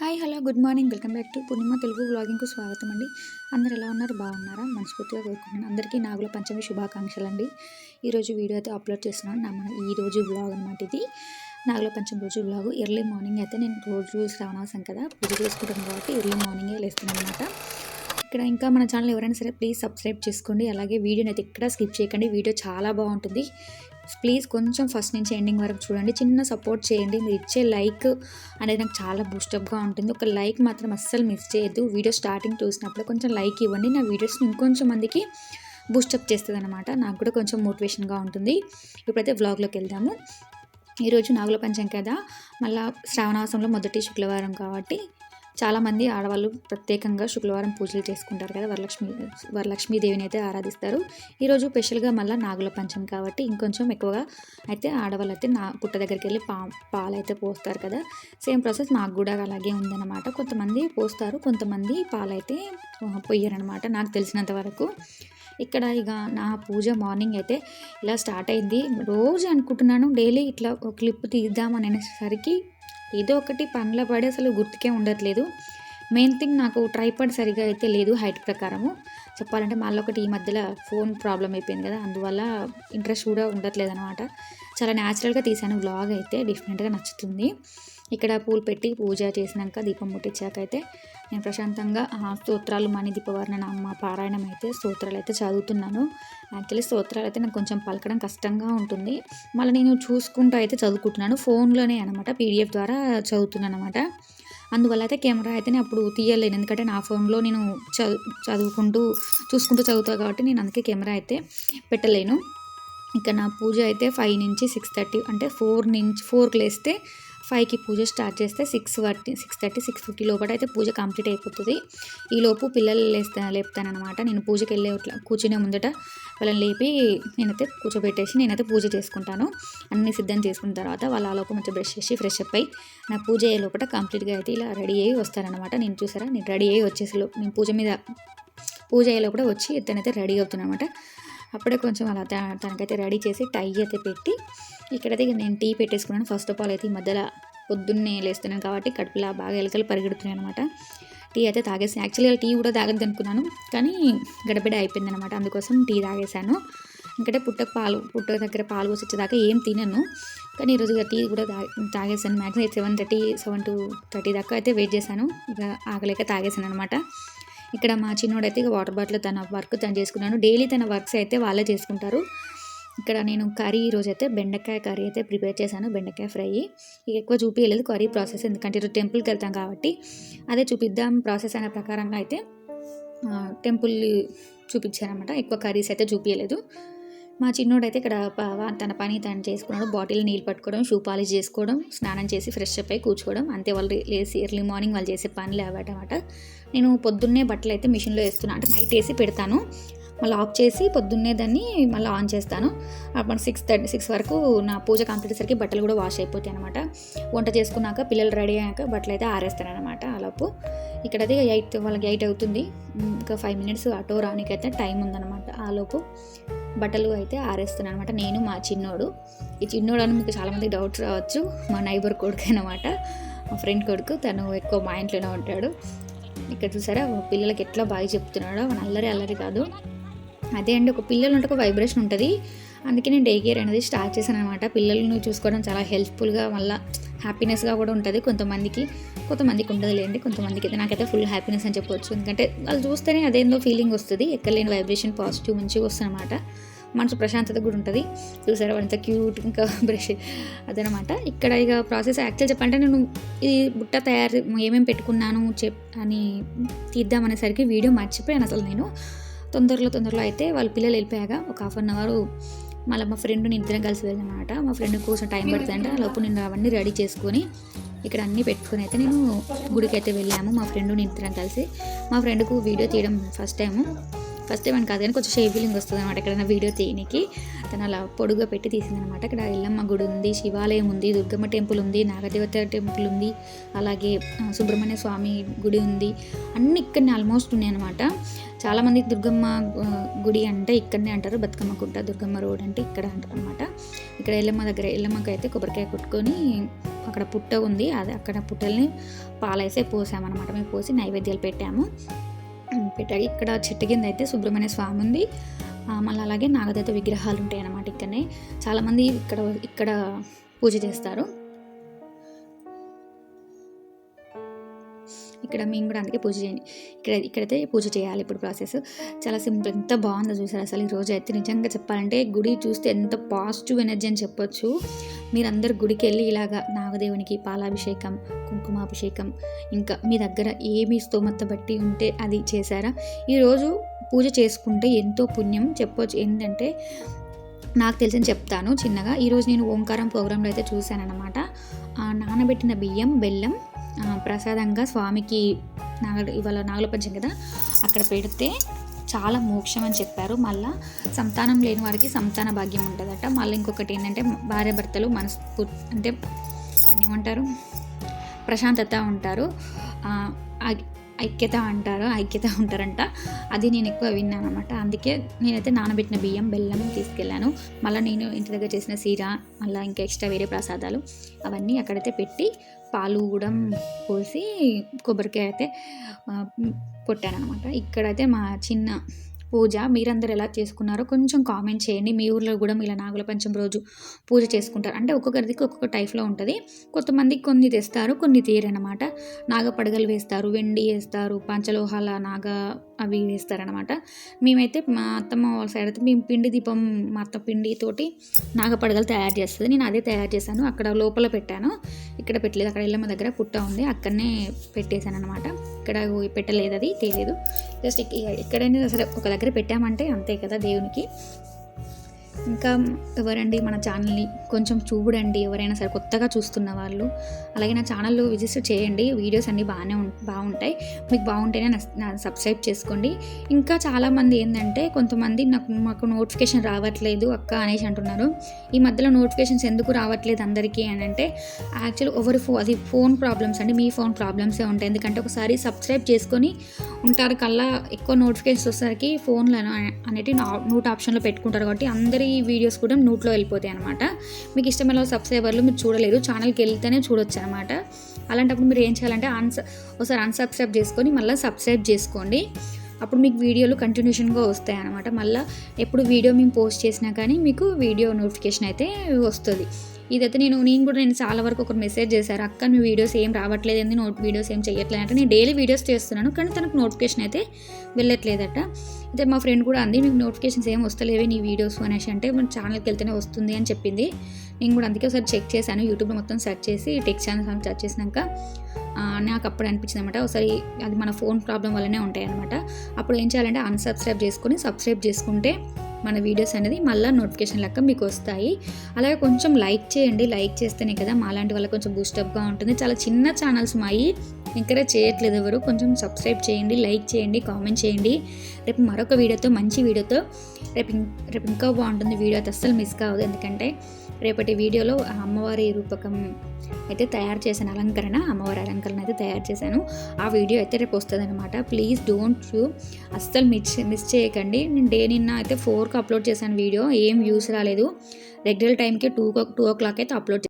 Hi hello good morning. Welcome back to Purnima Telugu బ్లాగింగ్కు స్వాగతం అండి అందరు ఎలా ఉన్నారు? బాగున్నారా? మనస్ఫూర్తిగా కోరుకుంటున్నాను. అందరికీ నాగుల పంచమి శుభాకాంక్షలు అండి ఈరోజు వీడియో అయితే అప్లోడ్ చేస్తున్నాను. నా మన ఈ రోజు వ్లాగ్ అనమాట ఇది. నాగుల పంచమి రోజు వ్లాగ్. ఎర్లీ మార్నింగ్ అయితే నేను రోజు శ్రావణవాసం కదా. పూజ చేసుకుంటాను కాబట్టి ఎర్లీ మార్నింగే లేస్తున్నాను అనమాట ఇక్కడ ఇంకా మన ఛానల్ ఎవరైనా సరే ప్లీజ్ సబ్స్క్రైబ్ చేసుకోండి. అలాగే వీడియోని అయితే ఇక్కడ స్కిప్ చేయకండి. వీడియో చాలా బాగుంటుంది. ప్లీజ్ కొంచెం ఫస్ట్ నుంచి ఎండింగ్ వరకు చూడండి. చిన్న సపోర్ట్ చేయండి. మీరు ఇచ్చే లైక్ అనేది నాకు చాలా బూస్టప్గా ఉంటుంది. ఒక లైక్ మాత్రం అస్సలు మిస్ చేయొద్దు. వీడియో స్టార్టింగ్ చూసినప్పుడు కొంచెం లైక్ ఇవ్వండి. నా వీడియోస్ని ఇంకొంచెం మందికి బూస్టప్ చేస్తుంది అనమాట నాకు కూడా కొంచెం మోటివేషన్గా ఉంటుంది. ఇప్పుడైతే వ్లాగ్లోకి వెళ్దాము. ఈరోజు నాగుల పంచం కదా. మళ్ళీ శ్రావణాసంలో మొదటి శుక్రవారం కాబట్టి చాలామంది ఆడవాళ్ళు ప్రత్యేకంగా శుక్రవారం పూజలు చేసుకుంటారు కదా వరలక్ష్మి వరలక్ష్మీదేవిని అయితే ఆరాధిస్తారు. ఈరోజు స్పెషల్గా మళ్ళీ నాగుల పంచం కాబట్టి ఇంకొంచెం ఎక్కువగా అయితే ఆడవాళ్ళు అయితే నా పుట్ట దగ్గరికి వెళ్ళి పా పాలు అయితే పోస్తారు కదా. సేమ్ ప్రాసెస్ నాకు కూడా అలాగే ఉందన్నమాట. కొంతమంది పోస్తారు కొంతమంది పాలైతే అయితే పొయ్యరనమాట నాకు తెలిసినంత వరకు. ఇక్కడ ఇక నా పూజ మార్నింగ్ అయితే ఇలా స్టార్ట్ అయింది. రోజు అనుకుంటున్నాను డైలీ ఇట్లా ఒక క్లిప్ తీద్దామని అనేసరికి ఏదో ఒకటి పనుల పడి అసలు గుర్తుకే ఉండట్లేదు. మెయిన్ థింగ్ నాకు ట్రైపాడ్ సరిగా అయితే లేదు హైట్ ప్రకారము. చెప్పాలంటే మళ్ళీ ఒకటి ఈ మధ్యలో ఫోన్ ప్రాబ్లం అయిపోయింది కదా అందువల్ల ఇంట్రెస్ట్ కూడా ఉండట్లేదు అనమాట చాలా న్యాచురల్గా తీసాను వ్లాగ్ అయితే డిఫరెంట్గా నచ్చుతుంది. ఇక్కడ పూలు పెట్టి పూజ చేసినాక దీపం ముట్టించాక అయితే నేను ప్రశాంతంగా స్తోత్రాలు మణి దీపవర్ణన అమ్మ పారాయణం అయితే స్తోత్రాలు అయితే చదువుతున్నాను. యాక్చువల్లీ స్తోత్రాలు అయితే నాకు కొంచెం పలకడం కష్టంగా ఉంటుంది. మళ్ళీ నేను చూసుకుంటూ అయితే చదువుకుంటున్నాను. ఫోన్లోనే అనమాట పీడిఎఫ్ ద్వారా చదువుతున్నాను అనమాట అందువల్ల అయితే కెమెరా అయితే నేను అప్పుడు తీయలేను. ఎందుకంటే నా ఫోన్లో నేను చదువుకుంటూ చూసుకుంటూ చదువుతాను కాబట్టి నేను అందుకే కెమెరా అయితే పెట్టలేను. ఇక నా పూజ అయితే ఫైవ్ నుంచి సిక్స్ థర్టీ అంటే ఫోర్ నుంచి ఫోర్కి లేస్తే ఫైవ్కి పూజ స్టార్ట్ చేస్తే six thirty six thirty six fifty లోపల అయితే పూజ కంప్లీట్ అయిపోతుంది. ఈలోపు పిల్లలు లేస్తా లేపుతానమాట నేను పూజకి వెళ్ళే కూర్చునే ముందట వాళ్ళని లేపి నేనైతే కూర్చోబెట్టేసి నేనైతే పూజ చేసుకుంటాను. అన్ని సిద్ధం చేసుకున్న తర్వాత వాళ్ళ లోపు మంచిగా బ్రష్ చేసి ఫ్రెష్ అప్ అయ్యి నా పూజ అయ్యే లోపల కంప్లీట్గా అయితే ఇలా రెడీ అయ్యి వస్తానమాట నేను చూసారా? నేను రెడీ అయ్యి వచ్చేసి నేను పూజ మీద పూజ అయ్యే లోపల వచ్చి తనైతే రెడీ అవుతున్నానమాట అప్పుడే కొంచెం అలా తనకైతే రెడీ చేసి టై అయితే పెట్టి ఇక్కడైతే నేను టీ పెట్టేసుకున్నాను. ఫస్ట్ ఆఫ్ ఆల్ అయితే ఈ మధ్యలో పొద్దున్నే లేస్తున్నాను కాబట్టి కడుపులా బాగా ఎలకలు పరిగెడుతున్నాయి అనమాట టీ అయితే తాగేసాను యాక్చువల్గా టీ కూడా తాగద్దు అనుకున్నాను కానీ గడబిడ అయిపోయింది అనమాట అందుకోసం టీ తాగేశాను. ఇంకటే పుట్టకు పాలు పుట్ట దగ్గర పాలు పోసి వచ్చేదాకా ఏం తినను. కానీ ఈరోజు టీ కూడా తా తాగేసాను maximum seven thirty seven to thirty దాకా అయితే వెయిట్ చేశాను. ఇక ఆగలేక తాగేసాను అనమాట ఇక్కడ మా చిన్నోడైతే ఇక వాటర్ బాటిల్ తన వర్క్ తను చేసుకున్నాను. డైలీ తన వర్క్స్ అయితే వాళ్ళే చేసుకుంటారు. ఇక్కడ నేను కర్రీ ఈరోజు అయితే బెండకాయ కర్రీ అయితే ప్రిపేర్ చేశాను. బెండకాయ ఫ్రై. ఇక ఎక్కువ చూపించలేదు కర్రీ ప్రాసెస్ ఎందుకంటే ఈరోజు టెంపుల్కి వెళ్తాం కాబట్టి. అదే చూపిద్దాం ప్రాసెస్ అనే ప్రకారంగా అయితే టెంపుల్ చూపించారనమాట ఎక్కువ కర్రీస్ అయితే చూపించలేదు మా చిన్నోడైతే ఇక్కడ తన పని తను చేసుకున్నాడు. బాటిల్ నీళ్ళు పట్టుకోవడం షూ పాలిష్ చేసుకోవడం స్నానం చేసి ఫ్రెష్ అప్ అయి కూర్చోవడం. అంతే వాళ్ళు లేసి ఎర్లీ మార్నింగ్ వాళ్ళు చేసే పనులు అన్నమాట. నేను పొద్దున్నే బట్టలు అయితే మిషన్లో వేస్తున్నాను అంటే నైట్ వేసి పెడతాను. మళ్ళీ ఆఫ్ చేసి పొద్దున్నే దాన్ని మళ్ళీ ఆన్ చేస్తాను. అప్పుడు సిక్స్ థర్టీ సిక్స్ వరకు నా పూజ కంప్లీట్ అయ్యేసరికి బట్టలు కూడా వాష్ అయిపోతాయి అనమాట వంట చేసుకున్నాక పిల్లలు రెడీ అయ్యాక బట్టలు అయితే ఆరేస్తాను అనమాట అలాపు ఇక్కడైతే ఎయిట్ వాళ్ళకి ఎయిట్ అవుతుంది. ఇంకా ఫైవ్ మినిట్స్ ఆటో రానికైతే టైం ఉందన్నమాట ఆలోపు బట్టలు అయితే ఆరేస్తున్నాను అనమాట నేను మా చిన్నోడు. ఈ చిన్నోడు అని మీకు చాలామంది డౌట్స్ రావచ్చు. మా నైబర్ కొడుకు అనమాట మా ఫ్రెండ్ కొడుకు. తను ఎక్కువ మా ఇంట్లోనే ఉంటాడు. ఇక్కడ చూసారా? పిల్లలకి ఎట్లా బాగా చెప్తున్నాడో. మన అల్లరి అల్లరి కాదు. అదే అండి ఒక పిల్లలు ఉంటే ఒక వైబ్రేషన్ ఉంటుంది. అందుకే నేను డే కేర్ అనేది స్టార్ట్ చేశాను అనమాట పిల్లలను చూసుకోవడం చాలా హెల్ప్ఫుల్గా మళ్ళీ హ్యాపీనెస్గా కూడా ఉంటుంది. కొంతమందికి కొంతమందికి ఉండదు లేండి కొంతమందికి అయితే నాకైతే ఫుల్ హ్యాపీనెస్ అని చెప్పవచ్చు ఎందుకంటే వాళ్ళు చూస్తేనే అదేందో ఫీలింగ్ వస్తుంది. ఎక్కలేని వైబ్రేషన్ పాజిటివ్ మంచిగా వస్తుంది అనమాట మనసు ప్రశాంతత కూడా ఉంటుంది. చూసారా? అంత క్యూట్ ఇంకా బ్రష్ అదనమాట ఇక్కడ ఇక ప్రాసెస్ యాక్చువల్ చెప్పంటే నేను ఈ బుట్ట తయారు ఏమేమి పెట్టుకున్నాను చెప్ అని తీద్దామనేసరికి వీడియో మర్చిపోయాను అసలు నేను. తొందరలో తొందరలో అయితే వాళ్ళ పిల్లలు వెళ్ళిపోయాక ఒక హాఫ్ అన్ అవర్ మళ్ళీ మా ఫ్రెండ్ నేను ఇద్దరం కలిసి వెళ్ళామన్నమాట మా ఫ్రెండ్ కోసం టైం పడుతుందంటే. లోపు నేను అవన్నీ రెడీ చేసుకొని ఇక్కడ అన్నీ పెట్టుకుని అయితే నేను గుడికి అయితే వెళ్ళాము. మా ఫ్రెండ్ నేను ఇద్దరం కలిసి. మా ఫ్రెండ్కు వీడియో తీయడం ఫస్ట్ టైము ఫస్ట్ టైం అని కాదు కానీ కొంచెం షేప్ ఫీలింగ్ వస్తుంది అనమాట ఎక్కడైనా వీడియో తీయనికి. తను అలా పొడుగా పెట్టి తీసింది అనమాట ఇక్కడ ఎల్లమ్మ గుడి ఉంది శివాలయం ఉంది దుర్గమ్మ టెంపుల్ ఉంది నాగదేవత టెంపుల్ ఉంది అలాగే సుబ్రహ్మణ్య స్వామి గుడి ఉంది. అన్నీ ఇక్కడనే ఆల్మోస్ట్ ఉన్నాయి అనమాట చాలామంది దుర్గమ్మ గుడి అంటే ఇక్కడనే అంటారు. బతుకమ్మ గుట్ట దుర్గమ్మ రోడ్ అంటే ఇక్కడ అంటారు అనమాట ఇక్కడ ఎల్లమ్మ దగ్గర ఎల్లమ్మకి అయితే కొబ్బరికాయ కొట్టుకొని అక్కడ అక్కడ పుట్ట ఉంది. అది అక్కడ పుట్టల్ని పాలేసే పోసామన్నమాట. మేము పోసి నైవేద్యాలు పెట్టాము. పెట్టాక ఇక్కడ చెట్టు కింద అయితే సుబ్రహ్మణ్య స్వామి ఉంది. మళ్ళీ అలాగే నాగదేవత విగ్రహాలు ఉంటాయి అన్నమాట ఇక్కడనే. చాలామంది ఇక్కడ ఇక్కడ పూజ చేస్తారు. ఇక్కడ మేము కూడా అందుకే పూజ చేయండి. ఇక్కడ ఇక్కడైతే పూజ చేయాలి ఇప్పుడు ప్రాసెస్. చాలా సింపుల్ ఎంత బాగుందో చూసారు అసలు ఈ రోజు. అయితే నిజంగా చెప్పాలంటే గుడి చూస్తే ఎంత పాజిటివ్ ఎనర్జీ అని చెప్పొచ్చు. మీరందరు గుడికి వెళ్ళి ఇలాగా నాగదేవునికి పాలాభిషేకం కుంకుమాభిషేకం ఇంకా మీ దగ్గర ఏమి స్తోమత బట్టి ఉంటే అది చేశారా? ఈరోజు పూజ చేసుకుంటే ఎంతో పుణ్యం చెప్పొచ్చు. ఏంటంటే నాకు తెలిసిన చెప్తాను చిన్నగా. ఈరోజు నేను ఓంకారం ప్రోగ్రాంలో అయితే చూశానన్నమాట. నానబెట్టిన బియ్యం బెల్లం ప్రసాదంగా స్వామికి నాగ ఇవాళ నాగలపంచం కదా అక్కడ పెడితే చాలా మోక్షం అని చెప్పారు. మళ్ళీ సంతానం లేని వారికి సంతాన భాగ్యం ఉంటుందట. మళ్ళీ ఇంకొకటి ఏంటంటే భార్య భర్తలు అంటే ఏమంటారు? ప్రశాంతత ఉంటారు. ఐక్యత అంటారు ఐక్యత ఉంటారంట. అది నేను ఎక్కువ విన్నాను అనమాట అందుకే నేనైతే నానబెట్టిన బియ్యం బెల్లం తీసుకెళ్ళాను. మళ్ళీ నేను ఇంటి దగ్గర చేసిన సీర మళ్ళీ ఇంకా ఎక్స్ట్రా వేరే ప్రసాదాలు అవన్నీ అక్కడైతే పెట్టి పాలు కూడా పోసి కొబ్బరికాయ అయితే కొట్టాను అనమాట ఇక్కడైతే మా చిన్న పూజ మీరందరూ ఎలా చేసుకున్నారో కొంచెం కామెంట్ చేయండి. మీ ఊర్లో కూడా ఇలా నాగుల పంచం రోజు పూజ చేసుకుంటారు. అంటే ఒక్కొక్కరికి ఒక్కొక్క టైప్లో ఉంటుంది. కొంతమంది కొన్ని తెస్తారు కొన్ని తీరనమాట. నాగపడగలు వేస్తారు వెండి వేస్తారు పంచలోహాల నాగ అవి వేస్తారనమాట మేమైతే మా అత్తమ్మ వాళ్ళ సైడ్ అయితే మేము పిండి దీపం మా అత్త పిండితోటి నాగపడగలు తయారు చేస్తుంది. నేను అదే తయారు చేశాను. అక్కడ లోపల పెట్టాను. ఇక్కడ పెట్టలేదు. అక్కడ ఇళ్ళమ్మ దగ్గర పుట్ట ఉంది. అక్కడనే పెట్టేశాను అనమాట ఇక్కడ పెట్టలేదు అది తెలియదు జస్ట్ ఎక్కడైనా సరే ఒక దగ్గర పెట్టామంటే అంతే కదా దేవునికి. ఇంకా ఎవరండి మన ఛానల్ని? కొంచెం చూడండి. ఎవరైనా సరే కొత్తగా చూస్తున్న వాళ్ళు అలాగే నా ఛానల్లో విజిట్ చేయండి. వీడియోస్ అన్నీ బాగానే బాగుంటాయి. మీకు బాగుంటేనే నా సబ్స్క్రైబ్ చేసుకోండి. ఇంకా చాలామంది ఏంటంటే కొంతమంది నాకు మాకు నోటిఫికేషన్ రావట్లేదు అక్క అనేసి అంటున్నారు. ఈ మధ్యలో నోటిఫికేషన్స్ ఎందుకు రావట్లేదు అందరికీ అని అంటే యాక్చువల్ ఎవరి ఫో అది ఫోన్ ప్రాబ్లమ్స్ అండి. మీ ఫోన్ ప్రాబ్లమ్సే ఉంటాయి. ఎందుకంటే ఒకసారి సబ్స్క్రైబ్ చేసుకొని ఉంటారు కల్లా ఎక్కువ నోటిఫికేషన్స్ వచ్చేసరికి ఫోన్లను అనేటి నూట ఆప్షన్లో పెట్టుకుంటారు కాబట్టి అందరి వీడియోస్ కూడా నూట్లో వెళ్ళిపోతాయి అనమాట మీకు ఇష్టమైన సబ్స్క్రైబర్లు మీరు చూడలేరు ఛానల్కి వెళ్తేనే చూడొచ్చు అనమాట అలాంటప్పుడు మీరు ఏం చేయాలంటే అన్స ఒకసారి అన్సబ్స్క్రైబ్ చేసుకొని మళ్ళీ సబ్స్క్రైబ్ చేసుకోండి. అప్పుడు మీకు వీడియోలు కంటిన్యూషన్గా వస్తాయి అనమాట మళ్ళీ ఎప్పుడు వీడియో మేము పోస్ట్ చేసినా కానీ మీకు వీడియో నోటిఫికేషన్ అయితే వస్తుంది. ఇదైతే నేను నేను కూడా నేను చాలా వరకు ఒక మెసేజ్ చేశారు అక్క మీ వీడియోస్ ఏం రావట్లేదు ఏంది నోట్ వీడియోస్ ఏం చేయట్లేదు అంటే నేను డైలీ వీడియోస్ చేస్తున్నాను కానీ తనకు నోటిఫికేషన్ అయితే వెళ్ళట్లేదట. అయితే మా ఫ్రెండ్ కూడా అంది మీకు నోటిఫికేషన్స్ ఏం వస్తలేవే నీ వీడియోస్? అనేసి అంటే మన ఛానల్కి వెళ్తేనే వస్తుంది అని చెప్పింది. నేను కూడా అందుకే ఒకసారి చెక్ చేశాను యూట్యూబ్లో మొత్తం సెర్చ్ చేసి టెక్ ఛానల్స్ సెర్చ్ చేసినాక నాకు అప్పుడు అనిపించింది అనమాట ఒకసారి అది మన ఫోన్ ప్రాబ్లం వల్లనే ఉంటాయి అనమాట అప్పుడు ఏం చేయాలంటే అన్సబ్స్క్రైబ్ చేసుకొని సబ్స్క్రైబ్ చేసుకుంటే మన వీడియోస్ అనేది మళ్ళీ నోటిఫికేషన్ లెక్క మీకు వస్తాయి. అలాగే కొంచెం లైక్ చేయండి. లైక్ చేస్తేనే కదా మాలాంటి వాళ్ళకి కొంచెం బూస్టప్గా ఉంటుంది. చాలా చిన్న ఛానల్స్ మాయి ఎంకరేజ్ చేయట్లేదు ఎవరు. కొంచెం సబ్స్క్రైబ్ చేయండి లైక్ చేయండి కామెంట్ చేయండి. రేపు మరొక వీడియోతో మంచి వీడియోతో రేపు రేపు ఇంకా బాగుంటుంది వీడియో అయితే అస్సలు మిస్ కావద్దు. ఎందుకంటే రేపటి వీడియోలో అమ్మవారి రూపకం అయితే తయారు చేశాను అలంకరణ అమ్మవారి అలంకరణ అయితే తయారు చేశాను. ఆ వీడియో అయితే రేపు వస్తుంది అనమాట ప్లీజ్ డోంట్ యూ అస్సలు మిస్ మిస్ చేయకండి. నేను డే నిన్న అయితే ఫోర్కి అప్లోడ్ చేశాను వీడియో ఏం వ్యూస్ రాలేదు. రెగ్యులర్ టైంకి టూ టూ ఓ క్లాక్ అయితే అప్లోడ్